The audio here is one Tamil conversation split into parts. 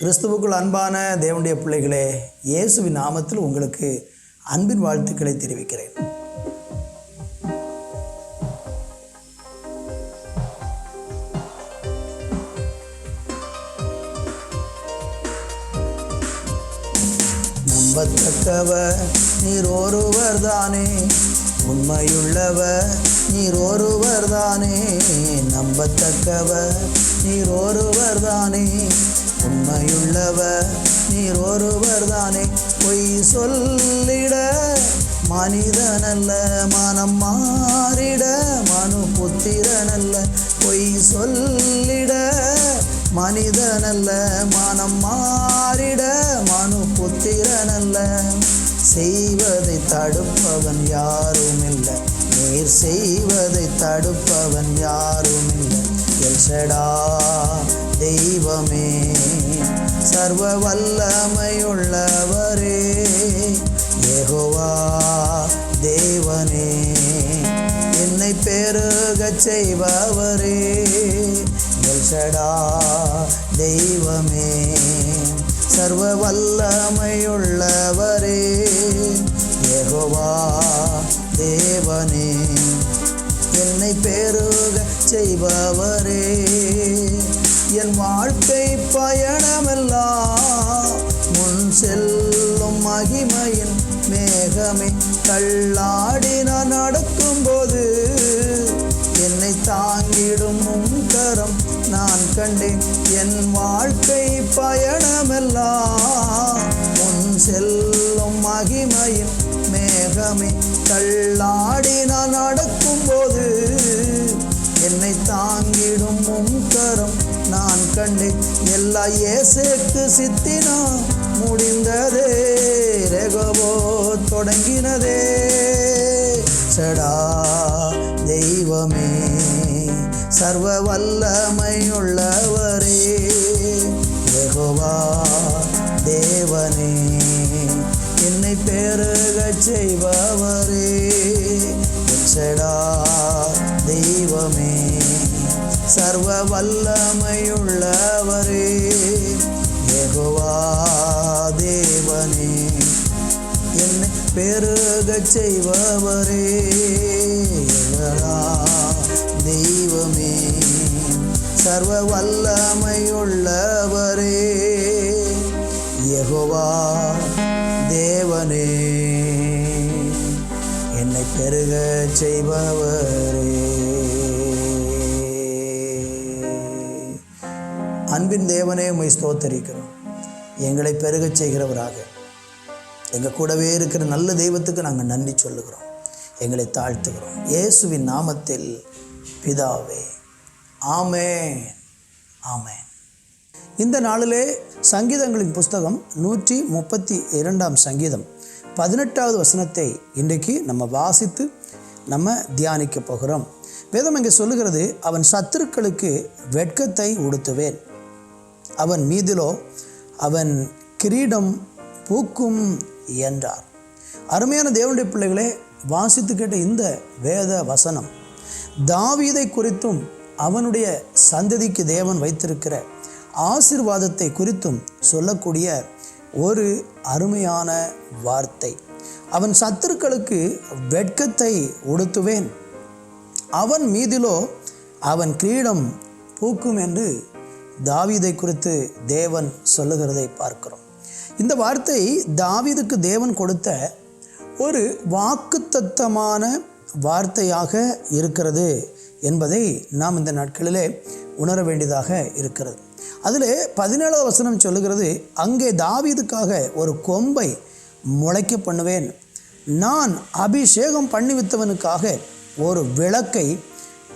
கிறிஸ்துவுக்குள் அன்பான தேவனுடைய பிள்ளைகளே இயேசுவின் நாமத்தில் உங்களுக்கு அன்பின் வாழ்த்துக்களை தெரிவிக்கிறேன். நம்பத்தக்கவர் நீர் ஒருவர் தானே. உண்மையுள்ளவர் நீர் ஒருவர் தானே. நம்பத்தக்கவர் நீர் ஒருவர் தானே. உண்மையுள்ளவர் நீர் ஒருவர் தானே. பொய் சொல்லிட மனிதனல்ல மனம் மாறிட மனு புத்திரனல்ல பொய் சொல்லிட மனிதனல்ல மனம் மாறிட மனு புத்திரனல்ல செய்வதை தடுப்பவன் யாரும் இல்லை நீர் செய்வதை தடுப்பவன் யாரும் இல்லை எல்சடா தெய்வமே. சர்வ வல்லமையுள்ளவரே. யெகோவா தேவனே என்னை பெருகச் செய்பவரே. எல்சடா தெய்வமே சர்வ வல்லமையுள்ளவரே கரம் நான் கண்டேன். என் வாழ்க்கை பயணமெல்லாம் முன் செல்லும் மகிமையின் மேகமே. தள்ளாடி நான் நடக்கும்போது என்னை தாங்கிடும் முன்கரம் நான் கண்டேன். எல்லா ஏசேக்கு சித்தினா முடிந்ததே. ரெகவோ தொடங்கினதே. சடா சர்வ வல்லமையுள்ளவரே. யெகோவா தேவனே என்னை பெருகச் செய்பவரே. செடா தெய்வமே சர்வ வல்லமையுள்ளவரே. யெகோவா தேவனே என்னை பெருகச் செய்பவரே. யெகோவா சர்வ வல்லமையுள்ளவரே யகோவா தேவனே என்னை பெருக செய்பவரே. அன்பின் தேவனே உமை ஸ்தோத்தரிக்கிறோம். எங்களை பெருகச் செய்கிறவராக. எங்கள் கூடவே இருக்கிற நல்ல தெய்வத்துக்கு நாங்கள் நன்றி சொல்லுகிறோம். எங்களை தாழ்த்துகிறோம். இயேசுவின் நாமத்தில் பிதாவே. ஆமேன். ஆமேன். இந்த நாளிலே சங்கீதங்களின் புஸ்தகம் நூற்றி முப்பத்தி இரண்டாம் சங்கீதம் பதினெட்டாவது வசனத்தை இன்றைக்கு நம்ம வாசித்து நம்ம தியானிக்க போகிறோம். வேதம் இங்கே சொல்லுகிறது அவன் சத்துருக்களுக்கு வெட்கத்தை உடுத்துவேன். அவன் மீதிலோ அவன் கிரீடம் பூக்கும் என்றார். அருமையான தேவனுடைய பிள்ளைகளே வாசித்து கேட்ட இந்த வேத வசனம் தாவீதை குறித்தும் அவனுடைய சந்ததிக்கு தேவன் வைத்திருக்கிற ஆசிர்வாதத்தை குறித்தும் சொல்லக்கூடிய ஒரு அருமையான வார்த்தை. அவன் சத்துருக்களுக்கு வெட்கத்தை உடுத்துவேன். அவன் மீதிலோ அவன் கிரீடம் பூக்கும் என்று தாவீதை குறித்து தேவன் சொல்லுகிறதை பார்க்கிறோம். இந்த வார்த்தை தாவீதுக்கு தேவன் கொடுத்த ஒரு வாக்குத்தத்தமான வார்த்தையாக இருக்கிறது. என்பதை நாம் இந்த நாட்களிலே உணர வேண்டியதாக இருக்கிறது. அதில் பதினேழாவது வசனம் சொல்லுகிறது அங்கே தாவீதுக்காக ஒரு கொம்பை முளைக்க பண்ணுவேன். நான் அபிஷேகம் பண்ணிவித்தவனுக்காக ஒரு விளக்கை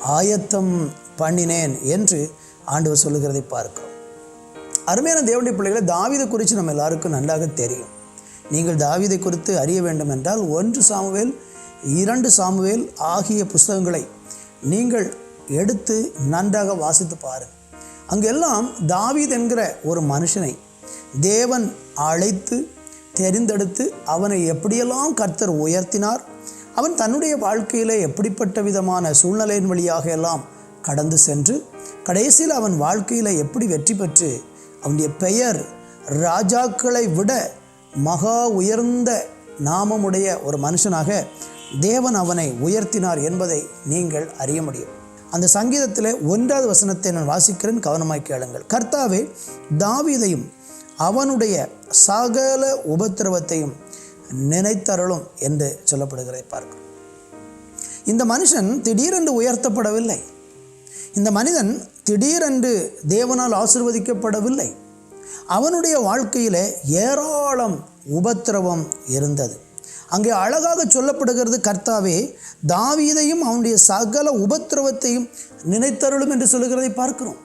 ஆயத்தம் பண்ணினேன் என்று ஆண்டவர் சொல்லுகிறதை பார்க்கிறோம். அருமையான தேவனுடைய பிள்ளைகளை தாவிதை குறித்து நம்ம எல்லாருக்கும் நன்றாக தெரியும். நீங்கள் தாவிதை குறித்து அறிய வேண்டும் என்றால் ஒன்று சாமுவேல் இரண்டு சாமுவேல் ஆகிய புஸ்தகங்களை நீங்கள் எடுத்து நன்றாக வாசித்து பாருங்கள். அங்கெல்லாம் தாவீத் என்கிற ஒரு மனுஷனை தேவன் அழைத்து தெரிந்தெடுத்து அவனை எப்படியெல்லாம் கர்த்தர் உயர்த்தினார் அவன் தன்னுடைய வாழ்க்கையில் எப்படிப்பட்ட விதமான சூழ்நிலையின் வழியாக எல்லாம் கடந்து சென்று கடைசியில் அவன் வாழ்க்கையில் எப்படி வெற்றி பெற்று அவனுடைய பெயர் ராஜாக்களை விட மகா உயர்ந்த நாமமுடைய ஒரு மனுஷனாக தேவன் அவனை உயர்த்தினார் என்பதை நீங்கள் அறிய முடியும். அந்த சங்கீதத்தில் ஒன்றாவது வசனத்தை நான் வாசிக்கிறேன் கவனமாய் கேளுங்கள். கர்த்தாவே தாவீதையும் அவனுடைய சகல உபத்திரவத்தையும் நினைத்தருளும் என்று சொல்லப்படுகிறதை பார்க்கிறோம் இந்த மனுஷன் திடீரென்று உயர்த்தப்படவில்லை. இந்த மனிதன் திடீரென்று தேவனால் ஆசிர்வதிக்கப்படவில்லை. அவனுடைய வாழ்க்கையில் ஏராளம் உபத்திரவம் இருந்தது. அங்கே அழகாக சொல்லப்படுகிறது கர்த்தாவே தாவீதையும் அவனுடைய சகல உபத்திரவத்தையும் நினைத்தருளும் என்று சொல்லுகிறதை பார்க்கிறோம்.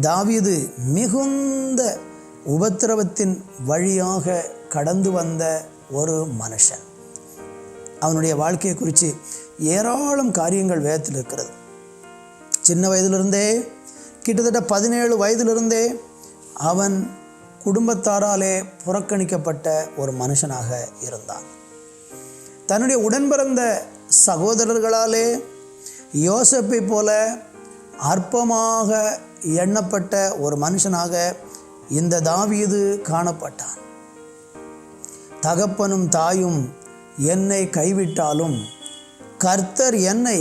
தாவீது மிகுந்த உபத்திரவத்தின் வழியாக கடந்து வந்த ஒரு மனுஷன். அவனுடைய வாழ்க்கையை குறித்து ஏராளம் காரியங்கள் வேதத்தில் இருக்கிறது. சின்ன வயதிலிருந்தே கிட்டத்தட்ட பதினேழு வயதிலிருந்தே அவன் குடும்பத்தாராலே புறக்கணிக்கப்பட்ட ஒரு மனுஷனாக இருந்தான். தன்னுடைய உடன்பிறந்த சகோதரர்களாலே யோசப்பை போல அற்பமாக எண்ணப்பட்ட ஒரு மனுஷனாக இந்த தாவீது காணப்பட்டான். தகப்பனும் தாயும் என்னை கைவிட்டாலும் கர்த்தர் என்னை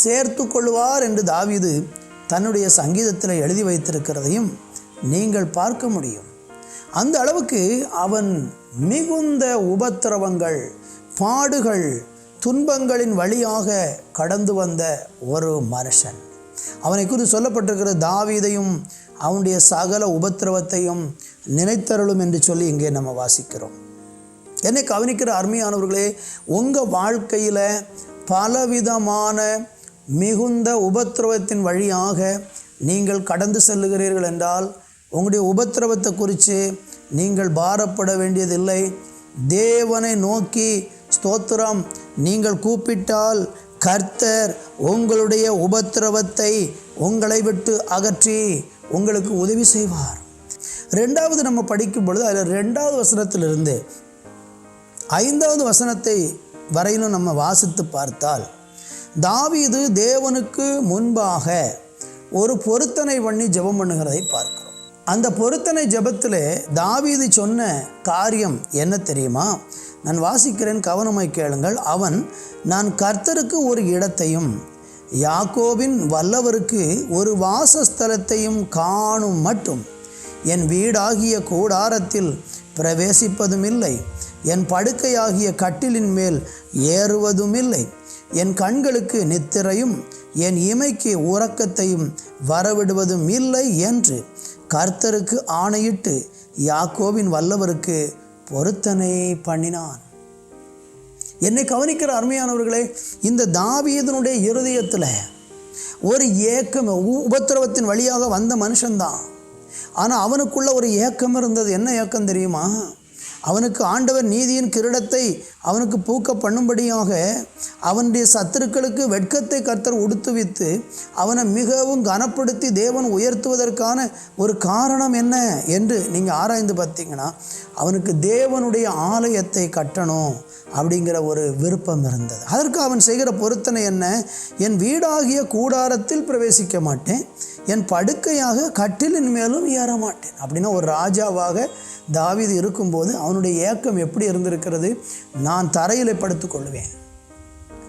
சேர்த்து கொள்வார் என்று தாவீது தன்னுடைய சங்கீதத்தில் எழுதி வைத்திருக்கிறதையும் நீங்கள் பார்க்க முடியும். அந்த அளவுக்கு அவன் மிகுந்த உபத்திரவங்கள் பாடுகள் துன்பங்களின் வழியாக கடந்து வந்த ஒரு மனுஷன். அவனை குறித்து சொல்லப்பட்டிருக்கிற தாவீதையும் அவனுடைய சகல உபத்திரவத்தையும் நினைத்தருளும் என்று சொல்லி இங்கே நம்ம வாசிக்கிறோம். என்னை கவனிக்கிற அருமையானவர்களே உங்கள் வாழ்க்கையில் பலவிதமான மிகுந்த உபத்திரவத்தின் வழியாக நீங்கள் கடந்து செல்லுகிறீர்கள் என்றால் உங்களுடைய உபத்திரவத்தை குறித்து நீங்கள் பாரப்பட வேண்டியதில்லை. தேவனை நோக்கி ஸ்தோத்திரம். நீங்கள் கூப்பிட்டால் கர்த்தர் உங்களுடைய உபத்திரவத்தை உங்களை விட்டு அகற்றி உங்களுக்கு உதவி செய்வார். ரெண்டாவது நம்ம படிக்கும் பொழுது அதில் ரெண்டாவது வசனத்திலிருந்து ஐந்தாவது வசனத்தை வரையிலும் நம்ம வாசித்து பார்த்தால் தாவீது தேவனுக்கு முன்பாக ஒரு பொருத்தனை பண்ணி ஜெபம் பண்ணுகிறதை பார்க்கிறோம். அந்த பொருத்தனை ஜெபத்தில் தாவீது சொன்ன காரியம் என்ன தெரியுமா? நான் வாசிக்கிறேன் கவனமாய் கேளுங்கள். அவன் நான் கர்த்தருக்கு ஒரு இடத்தையும் யாக்கோபின் வல்லவருக்கு ஒரு வாசஸ்தலத்தையும் காணும் மட்டும். என் வீடாகிய கூடாரத்தில் பிரவேசிப்பதும் இல்லை என் படுக்கையாகிய கட்டிலின் மேல் ஏறுவதும் இல்லை என் கண்களுக்கு நித்திரையும் என் இமைக்கு உறக்கத்தையும் வரவிடுவதும் இல்லை என்று கர்த்தருக்கு ஆணையிட்டு யாக்கோவின் வல்லவருக்கு பொருத்தனை பண்ணினான். என்னை கவனிக்கிற அருமையானவர்களே இந்த தாவீதனுடைய இருதயத்தில் ஒரு ஏக்கம் உ- உபத்திரவத்தின் வழியாக வந்த மனுஷன்தான். ஆனால் அவனுக்குள்ள ஒரு ஏக்கம் இருந்தது. என்ன ஏக்கம் தெரியுமா? அவனுக்கு ஆண்டவர் நீதியின் கிரீடத்தை அவனுக்கு பூக்க பண்ணும்படியாக அவனுடைய சத்துருக்களுக்கு வெட்கத்தை கர்த்தர் உடுத்துவித்து அவனை மிகவும் கனப்படுத்தி தேவன் உயர்த்துவதற்கான ஒரு காரணம் என்ன என்று நீங்கள் ஆராய்ந்து பார்த்தீங்கன்னா அவனுக்கு தேவனுடைய ஆலயத்தை கட்டணும் அப்படிங்கிற ஒரு விருப்பம் இருந்தது. அதற்கு அவன் செய்கிற பொருத்தனை என்ன? என் வீடாகிய கூடாரத்தில் பிரவேசிக்க மாட்டேன். என் படுக்கையாக கட்டிலின் மேலும் ஏற மாட்டேன் அப்படின்னா ஒரு ராஜாவாக தாவிது இருக்கும்போது அவனுடைய ஏக்கம் எப்படி இருந்திருக்கிறது? நான் தரையில் படுத்துக்கொள்வேன்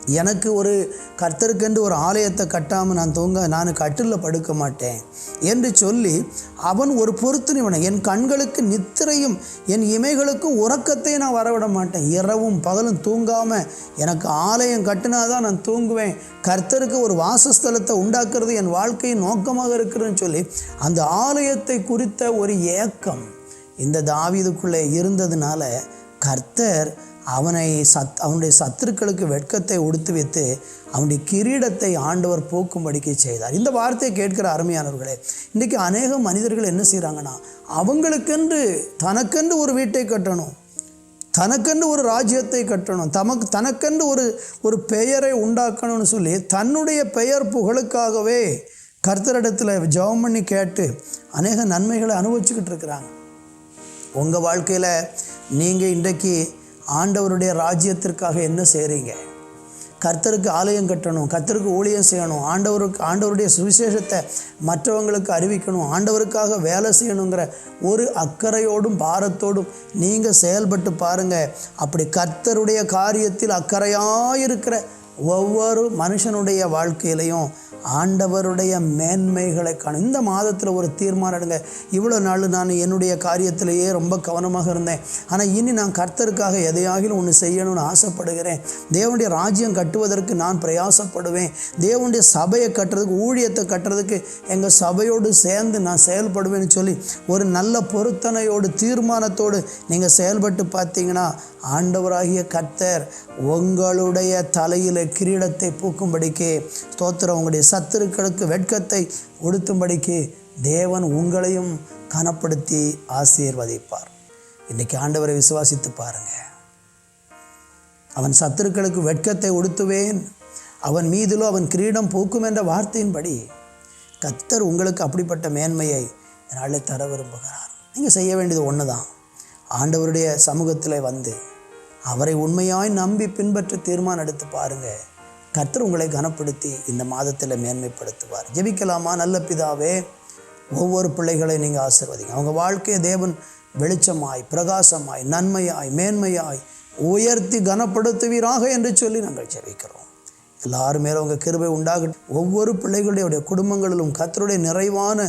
எனக்கு ஒரு கர்த்தருக்கென்று ஒரு ஆலயத்தை கட்டாமல் நான் தூங்க நான் கட்டிலில் படுக்க மாட்டேன் என்று சொல்லி அவன் ஒரு பொருத்தனைவனை என் கண்களுக்கு நித்திரையும் என் இமைகளுக்கு உறக்கத்தை நான் வரவிட மாட்டேன். இரவும் பகலும் தூங்காமல் எனக்கு ஆலயம் கட்டினாதான் நான் தூங்குவேன். கர்த்தருக்கு ஒரு வாசஸ்தலத்தை உண்டாக்குறது என் வாழ்க்கையின் நோக்கமாக இருக்கிறதுன்னு சொல்லி அந்த ஆலயத்தை குறித்த ஒரு ஏக்கம் இந்த தாவிதுக்குள்ளே இருந்ததுனால கர்த்தர் அவனை சத் அவனுடைய சத்துருக்களுக்கு வெட்கத்தை உடுத்து வைத்து அவனுடைய கிரீடத்தை ஆண்டவர் போக்கும்படிக்கு செய்தார். இந்த வார்த்தையை கேட்கிற அருமையானவர்களே இன்றைக்கி அநேக மனிதர்கள் என்ன செய்கிறாங்கன்னா அவங்களுக்கென்று தனக்கென்று ஒரு வீட்டை கட்டணும் தனக்கென்று ஒரு ராஜ்யத்தை கட்டணும் தமக்கு தனக்கென்று ஒரு ஒரு பெயரை உண்டாக்கணும்னு சொல்லி தன்னுடைய பெயர் புகழுக்காகவே கர்த்தரிடத்தில் ஜெபம் பண்ணி கேட்டு அநேக நன்மைகளை அனுபவிச்சுக்கிட்டு இருக்கிறாங்க. உங்கள் வாழ்க்கையில் நீங்கள் இன்றைக்கு ஆண்டவருடைய ராஜ்யத்திற்காக என்ன செய்கிறீங்க கர்த்தருக்கு ஆலயம் கட்டணும் கர்த்தருக்கு ஊழியம் செய்யணும் ஆண்டவருக்கு ஆண்டவருடைய சுவிசேஷத்தை மற்றவங்களுக்கு அறிவிக்கணும் ஆண்டவருக்காக வேலை செய்யணுங்கிற ஒரு அக்கறையோடும் பாரத்தோடும் நீங்கள் செயல்பட்டு பாருங்கள் அப்படி கர்த்தருடைய காரியத்தில் அக்கறையாக இருக்கிற ஒவ்வொரு மனுஷனுடைய வாழ்க்கையிலையும் ஆண்டவருடைய மேன்மைகளை காணும். இந்த மாதத்தில் ஒரு தீர்மானம் எடுங்க. இவ்வளோ நாள் நான் என்னுடைய காரியத்திலேயே ரொம்ப கவனமாக இருந்தேன். ஆனால் இனி நான் கர்த்தருக்காக எதையாகிலும் ஒன்று செய்யணும்னு ஆசைப்படுகிறேன். தேவனுடைய ராஜ்யம் கட்டுவதற்கு நான் பிரயாசப்படுவேன். தேவனுடைய சபையை கட்டுறதுக்கு ஊழியத்தை கட்டுறதுக்கு எங்கள் சபையோடு சேர்ந்து நான் செயல்படுவேன்னு சொல்லி ஒரு நல்ல பொருத்தனையோடு தீர்மானத்தோடு நீங்கள் செயல்பட்டு பார்த்தீங்கன்னா ஆண்டவராகிய கர்த்தர் உங்களுடைய தலையில் கிரீடத்தை பூக்கும்படிக்கு ஸ்தோத்திரம். உங்களுடைய சத்துருக்களுக்கு வெட்கத்தை உடுத்தும்படிக்கு தேவன் உங்களையும் கனப்படுத்தி ஆசீர்வதிப்பார். இன்றைக்கி ஆண்டவரை விசுவாசித்து பாருங்க. அவன் சத்துருக்களுக்கு வெட்கத்தை உடுத்துவேன். அவன் மீதிலோ அவன் கிரீடம் பூக்கும் என்ற வார்த்தையின்படி கத்தர் உங்களுக்கு அப்படிப்பட்ட மேன்மையை நாளில் தர விரும்புகிறார். நீங்கள் செய்ய வேண்டியது ஒன்று தான் ஆண்டவருடைய சமூகத்தில் வந்து அவரை உண்மையாய் நம்பி பின்பற்ற தீர்மானம் எடுத்து பாருங்கள் கர்த்தர் உங்களை கனப்படுத்தி இந்த மாதத்தில் மேன்மைப்படுத்துவார். ஜெபிக்கலாமா? நல்ல பிதாவே ஒவ்வொரு பிள்ளைகளை நீங்கள் ஆசிர்வதிங்க. அவங்க வாழ்க்கையை தேவன் வெளிச்சமாய் பிரகாசமாய் நன்மையாய் மேன்மையாய் உயர்த்தி கனப்படுத்துவீராக என்று சொல்லி நாங்கள் ஜெபிக்கிறோம். எல்லாரும் மேலும் உங்கள் கிருபை உண்டாகட்டும். ஒவ்வொரு பிள்ளைகளுடைய குடும்பங்களிலும் கத்தருடைய நிறைவான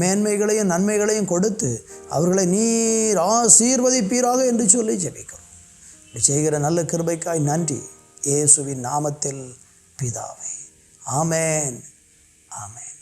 மேன்மைகளையும் நன்மைகளையும் கொடுத்து அவர்களை நீர் ஆசீர்வதிப்பீராக என்று சொல்லி ஜெபிக்கிறோம். செய்கிற நல்ல கிருபைக்காய் நன்றி. இயேசுவின் நாமத்தில் பிதாவே. ஆமேன். ஆமேன்.